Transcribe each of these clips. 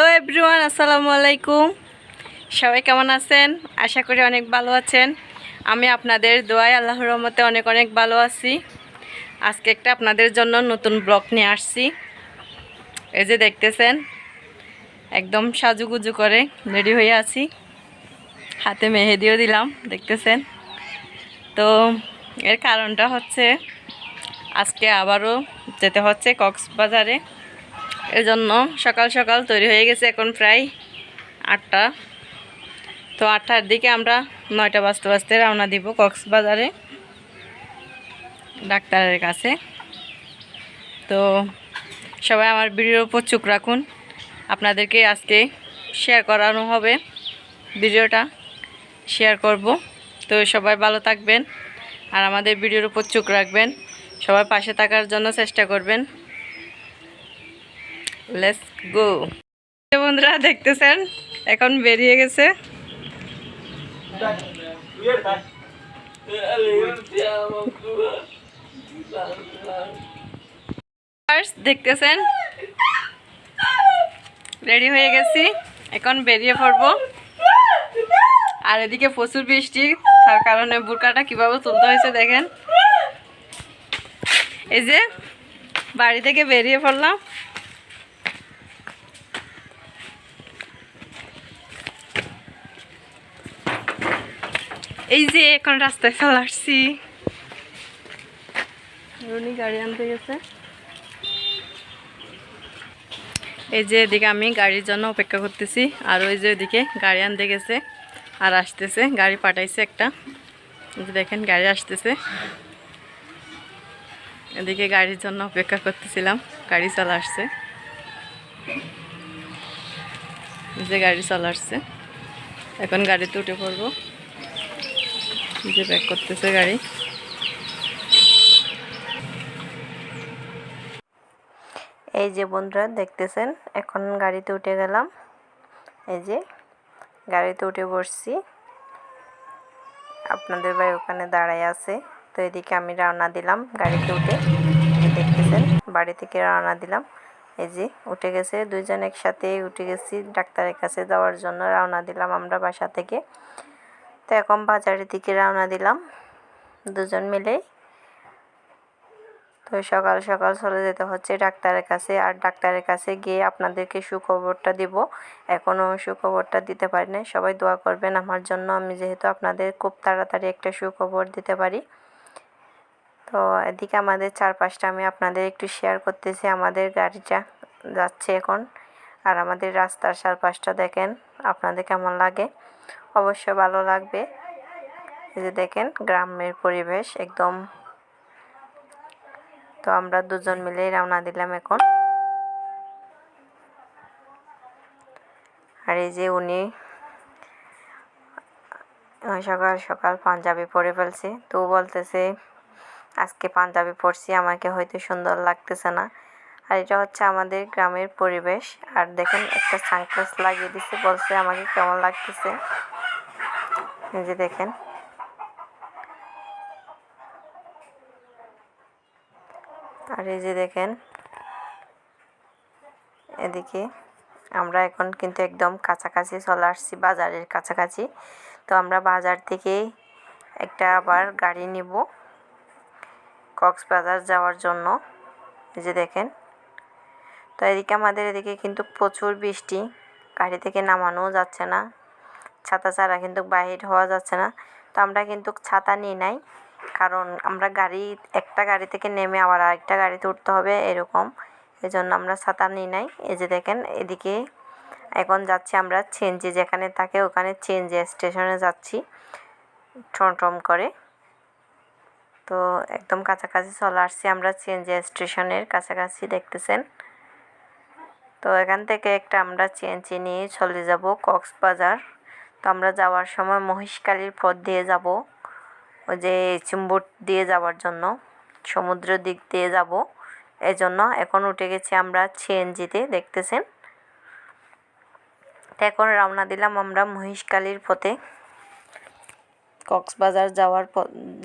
Hello everyone আসসালামু আলাইকুম সবাই কেমন আছেন? আশা করি অনেক ভালো আছেন। আমি আপনাদের দোয়াই আল্লাহর রহমতে অনেক অনেক ভালো আছি। আজকে একটা আপনাদের জন্য নতুন ব্লগ নিয়ে আসছি। এই যে দেখতেছেন, একদম সাজুগুজু করে রেডি হয়ে আছি। হাতে মেহেদিও দিলাম, দেখতেছেন। তো এর কারণটা হচ্ছে, আজকে আবারও যেতে হচ্ছে কক্সবাজারে। এর জন্য সকাল সকাল তৈরি হয়ে গেছে এখন প্রায় আটটা। তো আটটার দিকে আমরা নয়টা বাজতে বাজতে রওনা দিব কক্সবাজারে ডাক্তারের কাছে। তো সবাই আমার ভিডিওর উপর চোখ রাখুন। আপনাদেরকে আজকে শেয়ার করানো হবে ভিডিওটা শেয়ার করব। তো সবাই ভালো থাকবেন আর আমাদের ভিডিওর উপর চোখ রাখবেন। সবাই পাশে থাকার জন্য চেষ্টা করবেন। লেটস গো বন্ধুরা, দেখতেছেন? এখন বেরিয়ে গেছে। দেখতেছেন? রেডি হয়ে গেছি। এখন বেরিয়ে পড়ব। আর এদিকে প্রচুর বৃষ্টি, তার কারণে বুরকাটা কীভাবে তুলতে হয়েছে দেখেন। এই যে, বাড়ি থেকে বেরিয়ে পড়লাম। এই যে এখন রাস্তায় চলে আসছি। রুনি গাড়ি আনতে গেছে। এই যে এদিকে আমি গাড়ির জন্য অপেক্ষা করতেছি আর ওই যে ওইদিকে গাড়ি আনতে গেছে আর আসতেছে গাড়ি পাঠাইছে একটা। যে দেখেন গাড়ি আসতেছে। এদিকে গাড়ির জন্য অপেক্ষা করতেছিলাম গাড়ি চলে আসছে। এই যে গাড়ি চলে আসছে। এখন গাড়িতে উঠে পড়ব। যে ব্যাক করতেছে গাড়ি। এই যে বন্ধুরা, দেখতেছেন? এখন গাড়িতে উঠে গেলাম। এই যে গাড়িতে উঠে বসছি। আপনাদের ভাই ওখানে দাঁড়ায় আছে। তো এদিকে আমি রওনা দিলাম গাড়িতে উঠে। দেখতেছেন? বাড়ি থেকে রওনা দিলাম। এই যে উঠে গেছে। দুইজন একসাথে উঠে গেছি। ডাক্তারের কাছে যাওয়ার জন্য রওনা দিলাম আমরা বাসা থেকে। তো এখন বাজারের দিকে রওনা দিলাম, দুজন মিলেই তো সকাল সকাল চলে যেতে হচ্ছে ডাক্তারের কাছে, আর ডাক্তারের কাছে গিয়ে আপনাদেরকে সুখবরটা দিব। এখনও সুখবরটা দিতে পারি না সবাই দোয়া করবেন আমার জন্য, আমি যেহেতু আপনাদের খুব তাড়াতাড়ি একটা সুখবর দিতে পারি। তো এদিকে আমাদের চারপাশটা আমি আপনাদের একটু শেয়ার করতেছি, আমাদের গাড়িটা যাচ্ছে এখন, আর আমাদের রাস্তার চারপাশটা দেখেন, আপনাদের কেমন লাগে? অবশ্য ভালো লাগবে। এই যে দেখেন, গ্রামের পরিবেশ একদম। তো আমরা দুজন মিলে রওনা দিলাম এখন। আর এই যে উনি সকাল সকাল পাঞ্জাবি পরে ফেলছে। তো বলতেছে, আজকে পাঞ্জাবি পরছি, আমাকে হয়তো সুন্দর লাগতেছে না। আর এটা হচ্ছে আমাদের গ্রামের পরিবেশ। আর দেখেন, একটা সানগ্লাস লাগিয়ে দিছে, বলছে, আমাকে কেমন লাগতেছে? এই যে দেখেন। আর এই যে দেখেন, এদিকে আমরা এখন কিন্তু একদম কাছাকাছি চলে আসছি, বাজারের কাছাকাছি। তো আমরা বাজার থেকে একটা আবার গাড়ি নিব, কক্সবাজার যাওয়ার জন্য। যে দেখেন, তো এদিকে আমাদের এদিকে কিন্তু প্রচুর বৃষ্টি, গাড়ি থেকে নামানোও যাচ্ছে না। ছাতা ছাড়া কিন্তু বাহির হওয়া যাচ্ছে না। তো আমরা কিন্তু ছাতা নিই নাই, কারণ আমরা গাড়ি, একটা গাড়ি থেকে নেমে আবার আরেকটা গাড়িতে উঠতে হবে এরকম। এই জন্য আমরা ছাতা নিই নাই। এই যে দেখেন, এদিকে এখন যাচ্ছি আমরা চেঞ্জে যেখানে থাকে ওখানে চেঞ্জে স্টেশনে যাচ্ছি টম করে। তো একদম কাছাকাছি চলে আসছি আমরা চেঞ্জে স্টেশনের কাছাকাছি, দেখতেছেন? তো এখান থেকে একটা আমরা চেঞ্জে নিয়ে চলে যাব কক্সবাজার। তো আমরা যাওয়ার সময় মহিষকালীর পথ দিয়ে যাব। ওই যে চুম্বুট দিয়ে যাওয়ার জন্য, সমুদ্র দিক দিয়ে যাব। এই জন্য এখন উঠে গেছি আমরা সিএনজিতে দেখতেছেন? তো এখন রওনা দিলাম আমরা মহিষকালীর পথে, কক্সবাজার যাওয়ার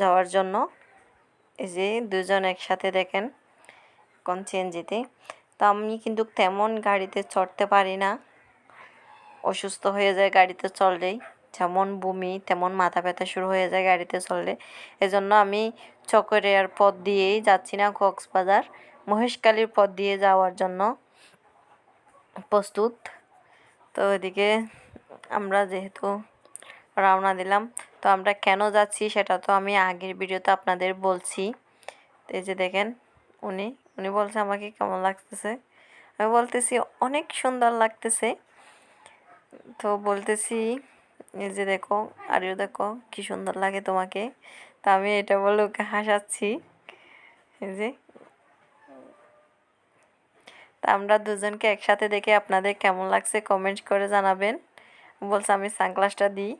যাওয়ার জন্য। এই যে দুজন একসাথে দেখেন এখন সিএনজিতে তো আমি কিন্তু তেমন গাড়িতে চড়তে পারি না। অসুস্থ হয়ে যায় গাড়িতে চললেই। যেমন বমি, তেমন মাথা ব্যথা শুরু হয়ে যায় গাড়িতে চললে। এজন্য আমি চকরিয়ার পথ দিয়েই যাচ্ছি না কক্সবাজার। মহেশকালীর পথ দিয়ে যাওয়ার জন্য প্রস্তুত। তো এদিকে আমরা যেহেতু রওনা দিলাম, তো আমরা কেন যাচ্ছি সেটা তো আমি আগের ভিডিওতে আপনাদের বলছি। এই যে দেখেন, উনি উনি বলছে আমাকে কেমন লাগতেছে? আমি বলতেছি, অনেক সুন্দর লাগতেছে। তো বলতেছি যে দেখো, আরিও দেখো, কি সুন্দর লাগে তোমাকে। তা আমি এটা বলে ওকে হাসাচ্ছি। যে। তা আমরা দুজনকে একসাথে দেখে আপনাদের কেমন লাগছে কমেন্ট করে জানাবেন। বলছে, আমি সানগ্লাসটা দিই।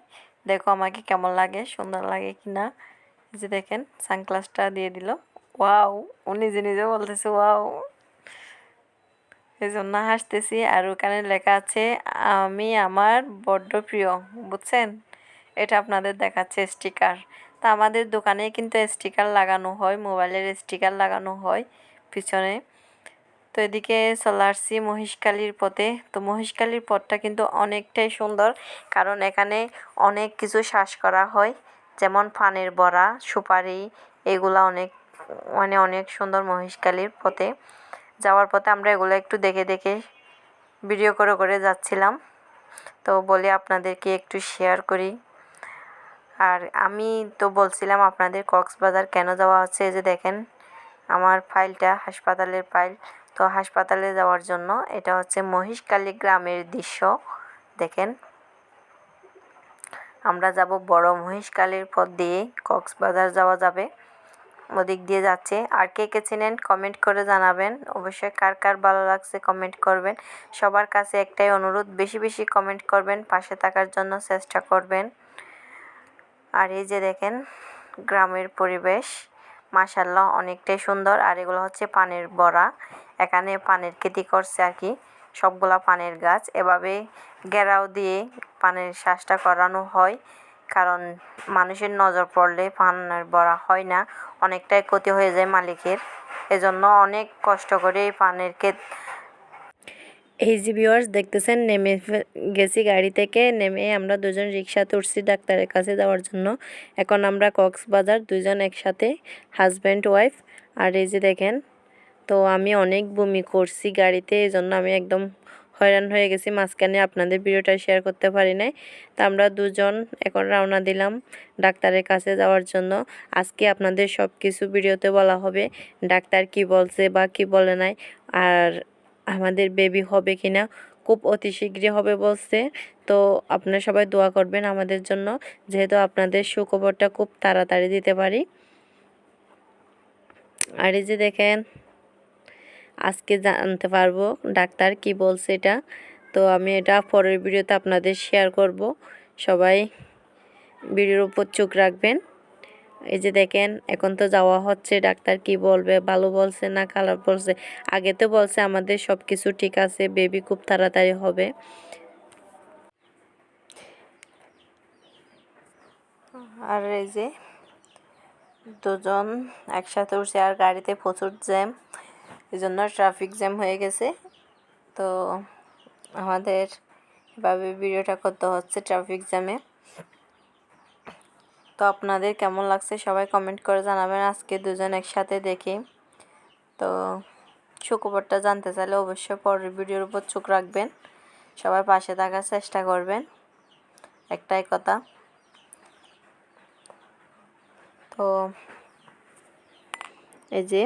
দেখো আমাকে কেমন লাগে, সুন্দর লাগে কি না যে দেখেন, সানগ্লাসটা দিয়ে দিল। ওয়াও, ও নিজে নিজে বলতেছে, ওয়াও। এই জন্য হাসতেছি আর ওখানে লেখা আছে, আমি আমার বড্ড প্রিয় বুঝছেন এটা আপনাদের দেখাচ্ছে স্টিকার তা আমাদের দোকানে কিন্তু স্টিকার লাগানো হয়, মোবাইলের স্টিকার লাগানো হয় পিছনে। তো এদিকে চলে আসছি মহিষকালীর পথে। তো মহিষকালীর পথটা কিন্তু অনেকটাই সুন্দর, কারণ এখানে অনেক কিছু শ্বাস করা হয়, যেমন পানের বড়া, সুপারি, এগুলা অনেক মানে অনেক সুন্দর মহিষকালীর পথে। যাওয়ার পথে আমরা এগুলো একটু দেখে দেখে ভিডিও করে করে যাচ্ছিলাম। তো বলে আপনাদেরকে একটু শেয়ার করি। আর আমি তো বলছিলাম আপনাদের কক্সবাজার কেন যাওয়া হচ্ছে যে দেখেন আমার ফাইলটা হাসপাতালের ফাইল তো হাসপাতালে যাওয়ার জন্য এটা হচ্ছে মহিষকালী গ্রামের দৃশ্য, দেখেন। আমরা যাব বড় মহিষকালীর পথ দিয়ে কক্সবাজার যাওয়া যাবে। ওদিক দিয়ে যাচ্ছে। আর কে কে চেনেন কমেন্ট করে জানাবেন। অবশ্যই কার কার ভালো লাগছে কমেন্ট করবেন। সবার কাছে একটাই অনুরোধ, বেশি বেশি কমেন্ট করবেন, পাশে থাকার জন্য চেষ্টা করবেন। আর এই যে দেখেন, গ্রামের পরিবেশ মাসাল্লাহ অনেকটাই সুন্দর। আর এগুলো হচ্ছে পানের বড়া। এখানে পানের খেতি করছে আর কি, সবগুলা পানের গাছ। এভাবে ঘেরাও দিয়ে পানের শ্বাসটা করানো হয়। কারণ মানুষের নজর পড়লে পানের বড়া হয় না, অনেকটাই ক্ষতি হয়ে যায় মালিকের। এজন্য অনেক কষ্ট করে এই পানের ক্ষেত এই যে ভিউয়ার্স দেখতেছেন, নেমে গেছি গাড়ি থেকে, নেমে আমরা দুজন রিক্সাতে উঠছি ডাক্তারের কাছে যাওয়ার জন্য। এখন আমরা কক্সবাজার, দুজন একসাথে হাজব্যান্ড ওয়াইফ আর এই যে দেখেন, তো আমি অনেক বমি করছি গাড়িতে এই জন্য আমি একদম হয়রান হয়ে গেছি, মাঝখানে আপনাদের ভিডিওটা শেয়ার করতে পারি নাই। তা আমরা দুজন এখন রওনা দিলাম ডাক্তারের কাছে যাওয়ার জন্য। আজকে আপনাদের সব কিছু ভিডিওতে বলা হবে ডাক্তার কি বলছে বা কি বলে নাই, আর আমাদের বেবি হবে কি না খুব অতি শীঘ্রই হবে বলছে। তো আপনারা সবাই দোয়া করবেন আমাদের জন্য, যেহেতু আপনাদের সুখবরটা খুব তাড়াতাড়ি দিতে পারি। আর এই যে দেখেন আজকে জানতে পারব ডাক্তার কি বলছে এটা। তো আমি এটা পরের ভিডিওতে আপনাদের শেয়ার করব। সবাই ভিডিওর উপর চোখ রাখবেন। এই যে দেখেন, এখন তো যাওয়া হচ্ছে, ডাক্তার কি বলবে, ভালো বলছে না খারাপ বলছে? আগে তো বলছে আমাদের সব কিছু ঠিক আছে বেবি খুব তাড়াতাড়ি হবে। আর এই যে দুজন একসাথে উঠছে আর গাড়িতে প্রচুর জ্যাম। জন্য ট্রাফিক জ্যাম হয়ে গেছে। তো আমাদের এভাবে ভিডিওটা করতে হচ্ছে ট্রাফিক জ্যামে তো আপনাদের কেমন লাগছে সবাই কমেন্ট করে জানাবেন, আজকে দুজন একসাথে দেখে। তো সুখবরটা জানতে চাইলে অবশ্যই পরের ভিডিওর উপর চোখ রাখবেন, সবাই পাশে থাকার চেষ্টা করবেন। একটাই কথা। তো এই যে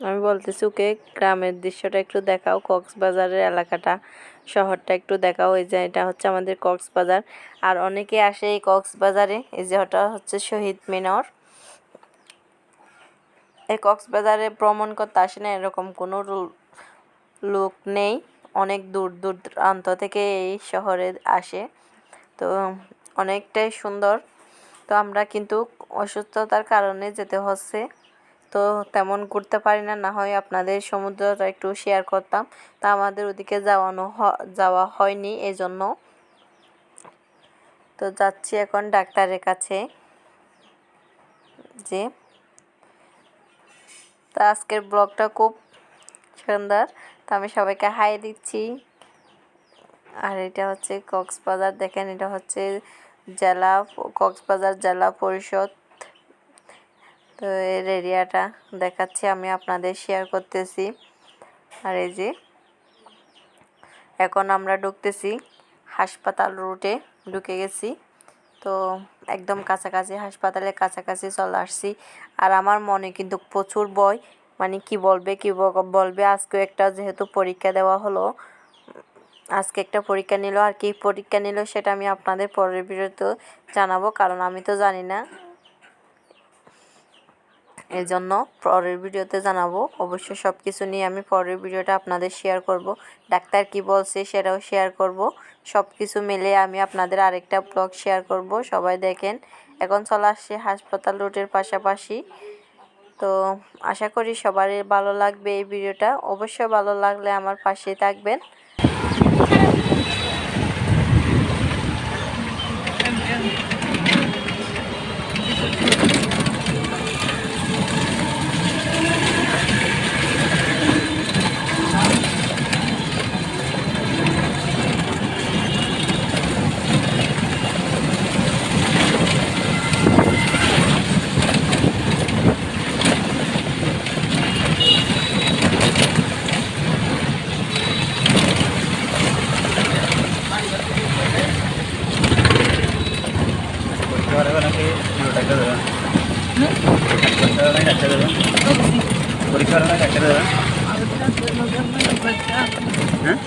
আমি বলতেছি, ওকে, গ্রামের দৃশ্যটা একটু দেখাও, কক্সবাজারের এলাকাটা, শহরটা একটু দেখাও। এই যে এটা হচ্ছে আমাদের কক্সবাজার। আর অনেকে আসে এই কক্সবাজারে, এই যে ওটা হচ্ছে শহীদ মিনার। এই কক্সবাজারে ভ্রমণ করতে আসে না, এরকম কোনো লোক নেই। অনেক দূর দূর দূরান্ত থেকে এই শহরে আসে। তো অনেকটাই সুন্দর। তো আমরা কিন্তু অসুস্থতার কারণে যেতে হচ্ছে। তো তেমন ঘুরতে পারি না না হয় আপনাদের সমুদ্রটা একটু শেয়ার করতাম। তা আমাদের ওদিকে যাওয়ানো যাওয়া হয়নি এই জন্য তো যাচ্ছি এখন ডাক্তারের কাছে। যে, তা আজকের ব্লগটা খুব সুন্দর। তো আমি সবাইকে হাই দিচ্ছি। আর এটা হচ্ছে কক্সবাজার, দেখেন এটা হচ্ছে জেলা, কক্সবাজার জেলা পরিষদ। তো এর এরিয়াটা দেখাচ্ছি, আমি আপনাদের শেয়ার করতেছি। আর এই যে, এখন আমরা ঢুকতেছি হাসপাতাল রুটে, ঢুকে গেছি। তো একদম কাছাকাছি হাসপাতালের কাছাকাছি চলে আসছি। আর আমার মনে কিন্তু প্রচুর ভয় মানে কি বলবে কি বলবে? আজকে একটা যেহেতু পরীক্ষা দেওয়া হলো, আজকে একটা পরীক্ষা নিল, আর কি পরীক্ষা নিল সেটা আমি আপনাদের পরের ভিডিওতে জানাব, কারণ আমি তো জানি না। এই জন্য পরের ভিডিওতে জানাব। অবশ্যই সব কিছু নিয়ে আমি পরের ভিডিওটা আপনাদের শেয়ার করব। ডাক্তার কি বলছে সেটাও শেয়ার করব। সব কিছু মিলে আমি আপনাদের আরেকটা ব্লগ শেয়ার করব। সবাই দেখেন, এখন চলে আসছে হাসপাতাল রুটের পাশাপাশি। তো আশা করি সবারই ভালো লাগবে এই ভিডিওটা। অবশ্যই ভালো লাগলে আমার পাশেই থাকবেন পরীক্ষা নাকি ডাক্তার দেবেন পরীক্ষা নাকি ডাক্তার দেবেন পরীক্ষা নাকি ডাক্তার দেবেন হ্যাঁ?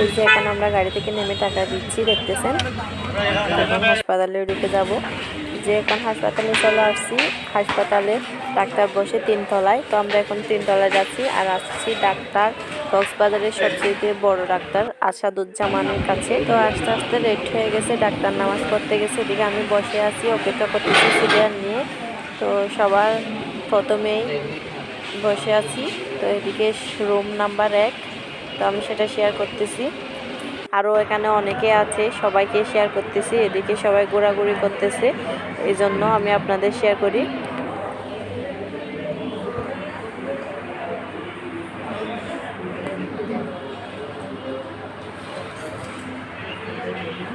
এই যে এখন আমরা গাড়ি থেকে নেমে টাকা দিচ্ছি, দেখতেছেন? এখন হাসপাতালে ঢুকে যাব। যে এখন হাসপাতালে চলে আসছি হাসপাতালে ডাক্তার বসে তিনতলায় তো আমরা এখন তিনতলায় যাচ্ছি আর আসছি ডাক্তার কক্সবাজারের সবচেয়ে বড় ডাক্তার আসাদুজ্জামানের কাছে। তো আস্তে আস্তে রেড হয়ে গেছে, ডাক্তার নামাজ পড়তে গেছে। এদিকে আমি বসে আছি, অপেক্ষা করতেছি সিরিয়াল নিয়ে। তো সবার প্রথমেই বসে আছি, তো এদিকে রুম নাম্বার এক, তো আমি সেটা শেয়ার করতেছি। আরও এখানে অনেকে আছে, সবাইকে শেয়ার করতেছি, এদিকে সবাই ঘোরাঘুরি করতেছে। এই জন্য আমি আপনাদের শেয়ার করি। খেতে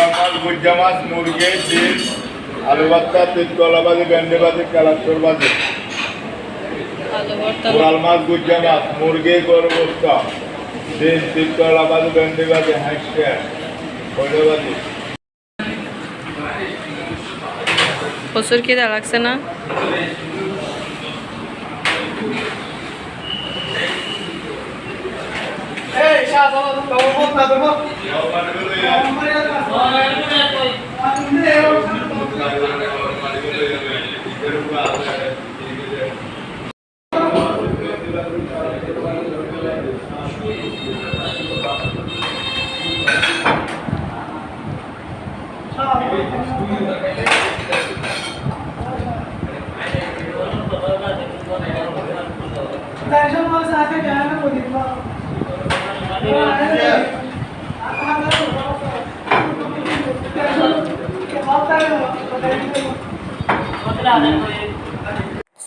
চ্যানেল পোড়া মাছ গুজ্জা মাছ মুরগি ডিম আলু ভর্তা তিতকলা বাজি ভেন্ডি বাজি কালাচর বাজি আলু ভর্তা কোরাল মাছ গুজ্জা মাছ মুরগি গরু ভর্তা ডিম তিতকলা বাজি ভেন্ডি বাজি হাঁসকে কয়লা বাজি প্রচুর খিদা লাগছে না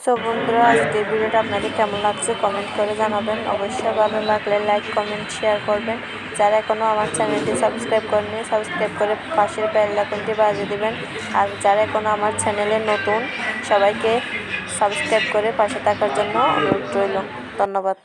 সো বন্ধুরা, আজকের ভিডিওটা আপনাদের কেমন লাগছে কমেন্ট করে জানাবেন। অবশ্যই ভালো লাগলে লাইক কমেন্ট শেয়ার করবেন। যারা এখনও আমার চ্যানেলটি সাবস্ক্রাইব করেনি সাবস্ক্রাইব করে পাশের বেল আইকনটি বাজিয়ে দিবেন। আর যারা এখনও আমার চ্যানেলে নতুন, সবাইকে সাবস্ক্রাইব করে পাশে থাকার জন্য অনুরোধ রইল। ধন্যবাদ।